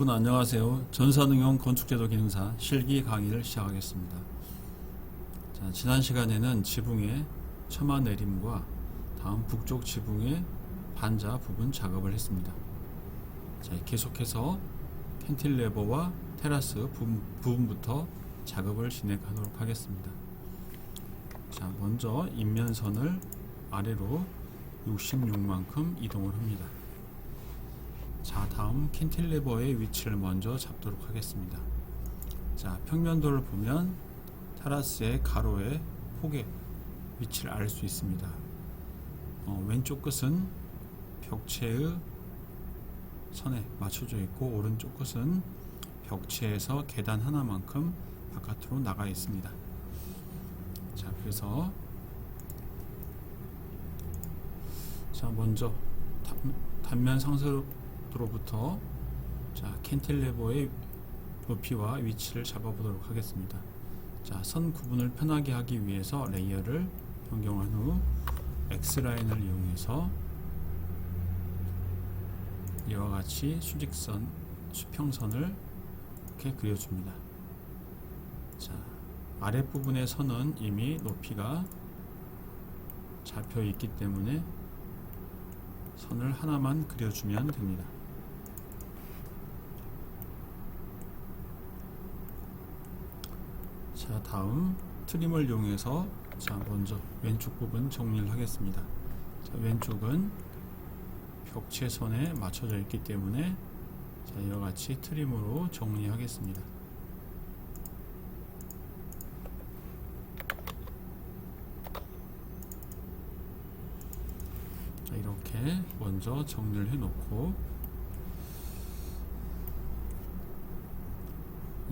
여러분 안녕하세요. 전산응용 건축제도 기능사 실기 강의를 시작하겠습니다. 자, 지난 시간에는 지붕의 처마 내림과 다음 북쪽 지붕의 반자 부분 작업을 했습니다. 자, 계속해서 캔틸레버와 테라스 부분, 부분부터 작업을 진행하도록 하겠습니다. 자, 먼저 인면선을 아래로 66만큼 이동을 합니다. 자, 다음 캔틸레버의 위치를 먼저 잡도록 하겠습니다. 자, 평면도를 보면 테라스의 가로의 폭의 위치를 알 수 있습니다. 어, 왼쪽 끝은 벽체의 선에 맞춰져 있고 오른쪽 끝은 벽체에서 계단 하나만큼 바깥으로 나가 있습니다. 자, 그래서 자, 먼저 단- 단면 상세로 로부터 자 캔틸레버의 높이와 위치를 잡아보도록 하겠습니다. 자, 선 구분을 편하게 하기 위해서 레이어를 변경한 후 X라인을 이용해서 이와 같이 수직선, 수평선을 이렇게 그려줍니다. 자, 아랫부분의 선은 이미 높이가 잡혀 있기 때문에 선을 하나만 그려주면 됩니다. 자 다음 트림을 이용해서 자 먼저 왼쪽 부분 정리를 하겠습니다. 자, 왼쪽은 벽체선에 맞춰져 있기 때문에 자 이와 같이 트림으로 정리하겠습니다. 자 이렇게 먼저 정리를 해 놓고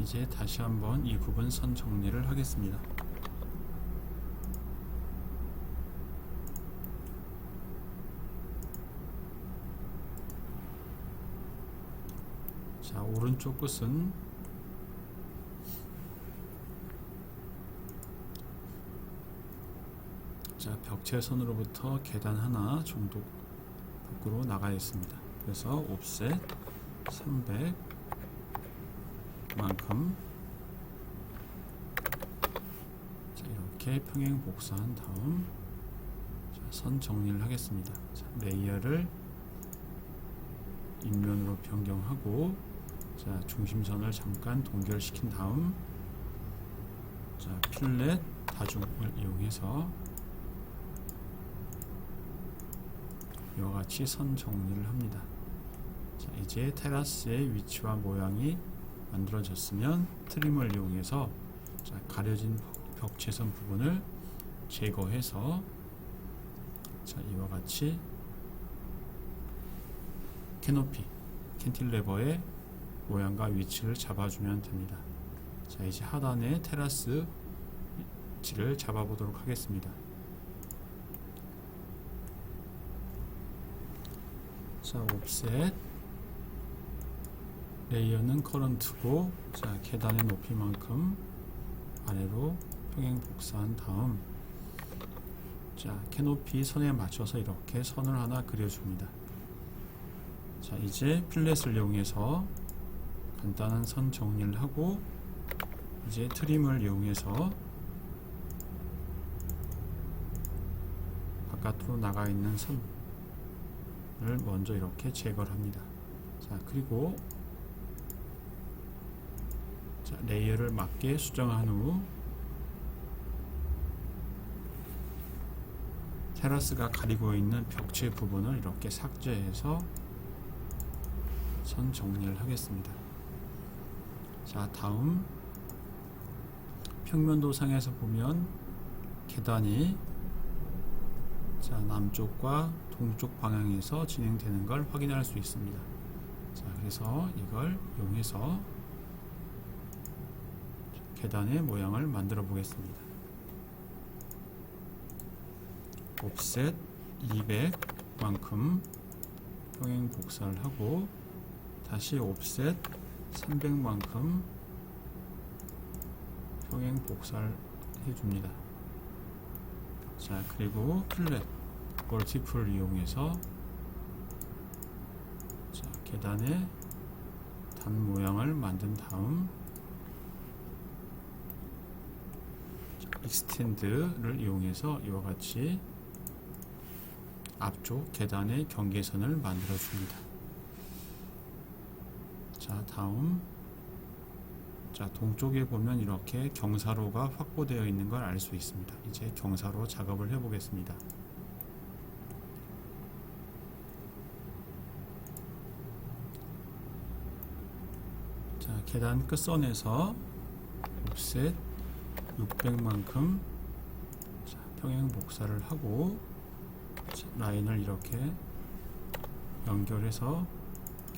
이제 다시 한번 이 부분 선 정리를 하겠습니다. 자, 오른쪽 끝은 자, 벽체선으로부터 계단 하나 정도 밖으로 나가 있습니다. 그래서 옵셋 300 만큼 자, 이렇게 평행 복사한 다음 자, 선 정리를 하겠습니다. 자, 레이어를 인면으로 변경하고 자, 중심선을 잠깐 동결시킨 다음 자, 필렛 다중을 이용해서 이와 같이 선 정리를 합니다. 자, 이제 테라스의 위치와 모양이 만들어졌으면 트림을 이용해서 자, 가려진 벽체선 부분을 제거해서 자, 이와 같이 캐노피, 캔틸레버의 모양과 위치를 잡아주면 됩니다. 자, 이제 하단의 테라스 위치를 잡아보도록 하겠습니다. 자, 옵셋 레이어는 커런트고 자 계단의 높이만큼 아래로 평행 복사한 다음 자 캐노피 선에 맞춰서 이렇게 선을 하나 그려줍니다. 자 이제 필렛을 이용해서 간단한 선 정리를 하고 이제 트림을 이용해서 바깥으로 나가 있는 선을 먼저 이렇게 제거를 합니다. 자 그리고 자, 레이어를 맞게 수정한 후 테라스가 가리고 있는 벽체 부분을 이렇게 삭제해서 선 정리를 하겠습니다. 자, 다음 평면도 상에서 보면 계단이 자, 남쪽과 동쪽 방향에서 진행되는 걸 확인할 수 있습니다. 자, 그래서 이걸 이용해서 계단의 모양을 만들어 보겠습니다. 옵셋 200만큼 평행 복사를 하고 다시 옵셋 300만큼 평행 복사를 해줍니다. 자 그리고 필렛 멀티플을 이용해서 자 계단의 단 모양을 만든 다음 익스텐드를 이용해서 이와 같이 앞쪽 계단의 경계선을 만들어 줍니다. 자, 다음 자, 동쪽에 보면 이렇게 경사로가 확보되어 있는 걸 알 수 있습니다. 이제 경사로 작업을 해 보겠습니다. 자, 계단 끝선에서 옵셋 600만큼 자, 평행 복사를 하고 자, 라인을 이렇게 연결해서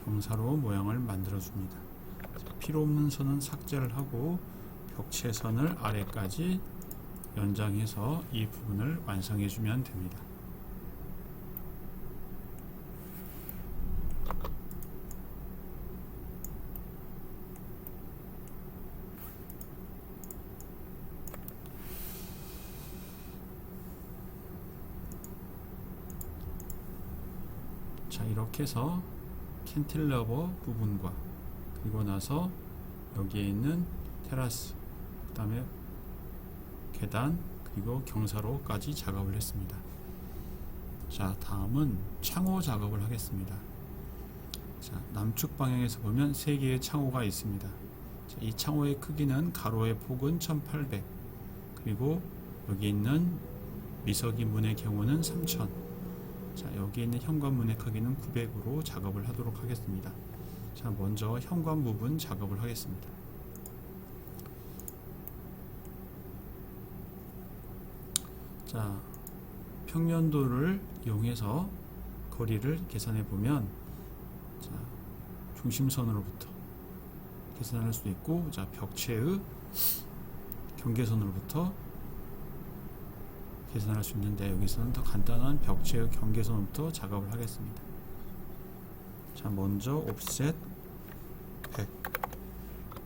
경사로 모양을 만들어 줍니다. 자, 필요 없는 선은 삭제를 하고 벽체 선을 아래까지 연장해서 이 부분을 완성해 주면 됩니다. 자 이렇게 해서 캔틸러버 부분과 그리고 나서 여기에 있는 테라스 그 다음에 계단 그리고 경사로까지 작업을 했습니다. 자 다음은 창호 작업을 하겠습니다. 자 남측 방향에서 보면 3개의 창호가 있습니다. 자, 이 창호의 크기는 가로의 폭은 1800 그리고 여기 있는 미석이 문의 경우는 3000 자, 여기 있는 현관문의 크기는 900으로 작업을 하도록 하겠습니다. 자, 먼저 현관 부분 작업을 하겠습니다. 자, 평면도를 이용해서 거리를 계산해 보면 자, 중심선으로부터 계산할 수도 있고 자, 벽체의 경계선으로부터 계산할 수 있는데 여기서는 더 간단한 벽체의 경계선부터 작업을 하겠습니다. 자 먼저 옵셋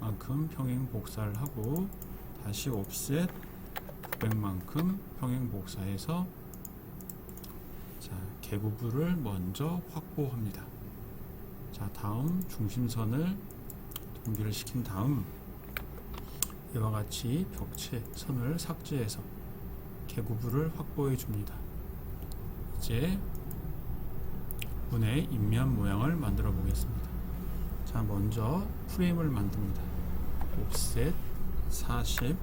100만큼 평행 복사를 하고 다시 옵셋 900만큼 평행 복사해서 자 개구부를 먼저 확보합니다. 자 다음 중심선을 동기를 시킨 다음 이와 같이 벽체 선을 삭제해서 개구부를 확보해 줍니다. 이제 문의 인면 모양을 만들어 보겠습니다. 자, 먼저 프레임을 만듭니다. 옵셋 40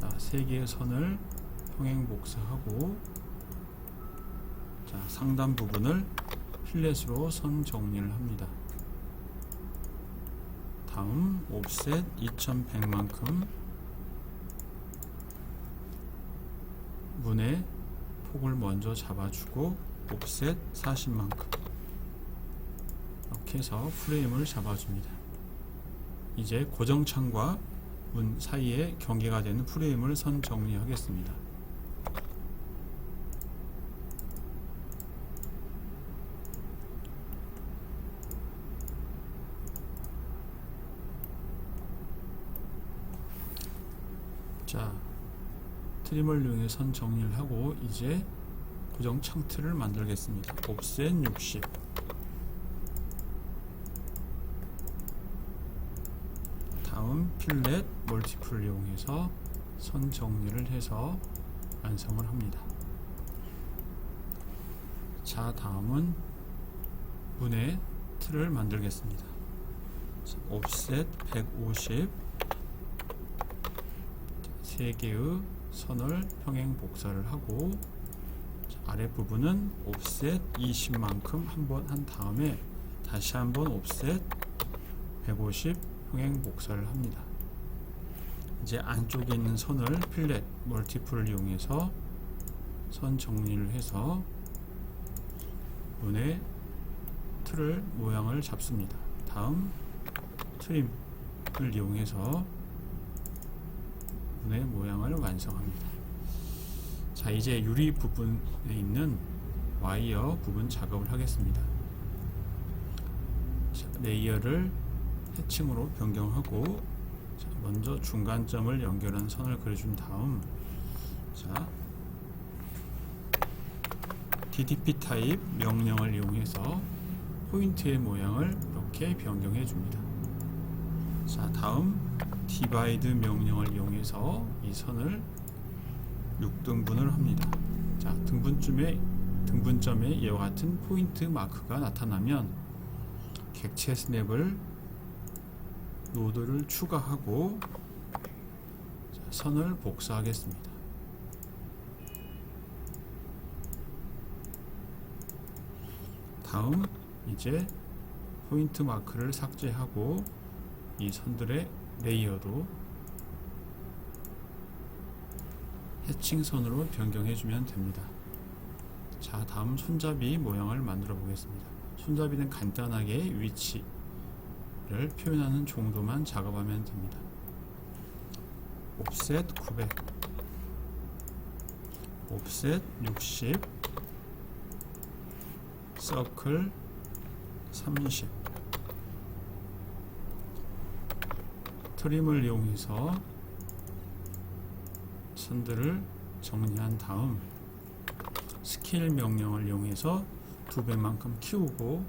자, 세 개의 선을 평행 복사하고 자, 상단 부분을 필렛으로 선 정리를 합니다. 다음 옵셋 2100만큼 문의 폭을 먼저 잡아주고 옵셋 40만큼 이렇게 해서 프레임을 잡아줍니다. 이제 고정창과 문 사이에 경계가 되는 프레임을 선 정리하겠습니다. 자, 트리머를 이용해 선 정리를 하고 이제 고정 창틀을 만들겠습니다. 옵셋 60 다음 필렛 멀티플을 이용해서 선 정리를 해서 완성을 합니다. 자 다음은 문의 틀을 만들겠습니다. 자, 옵셋 150 3개의 선을 평행 복사를 하고 아랫부분은 옵셋 20만큼 한번 한 다음에 다시 한번 옵셋 150 평행 복사를 합니다. 이제 안쪽에 있는 선을 필렛 멀티플을 이용해서 선 정리를 해서 문의 틀을 모양을 잡습니다. 다음 트림을 이용해서 문의 모양을 완성합니다. 자 이제 유리 부분에 있는 와이어 부분 작업을 하겠습니다. 자, 레이어를 해칭으로 변경하고 자, 먼저 중간점을 연결한 선을 그려준 다음 자 DDP 타입 명령을 이용해서 포인트의 모양을 이렇게 변경해 줍니다. 자, 다음 divide 명령을 이용해서 이 선을 6등분을 합니다. 자, 등분점에 등분점에 이와 같은 포인트 마크가 나타나면 객체 스냅을 노드를 추가하고 자, 선을 복사하겠습니다. 다음 이제 포인트 마크를 삭제하고 이 선들의 레이어도 해칭선으로 변경해주면 됩니다. 자, 다음 손잡이 모양을 만들어 보겠습니다. 손잡이는 간단하게 위치를 표현하는 정도만 작업하면 됩니다. 옵셋 900, 옵셋 60, 서클 30 트림을 이용해서 선들을 정리한 다음 스케일 명령을 이용해서 두 배만큼 키우고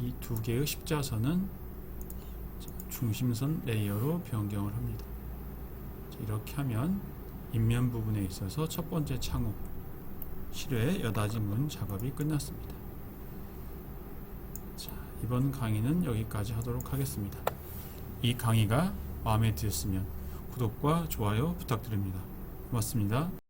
이 두 개의 십자선은 중심선 레이어로 변경을 합니다. 자, 이렇게 하면 인면 부분에 있어서 첫 번째 창호 실외 여닫이 문 작업이 끝났습니다. 자, 이번 강의는 여기까지 하도록 하겠습니다. 이 강의가 마음에 드셨으면 구독과 좋아요 부탁드립니다. 고맙습니다.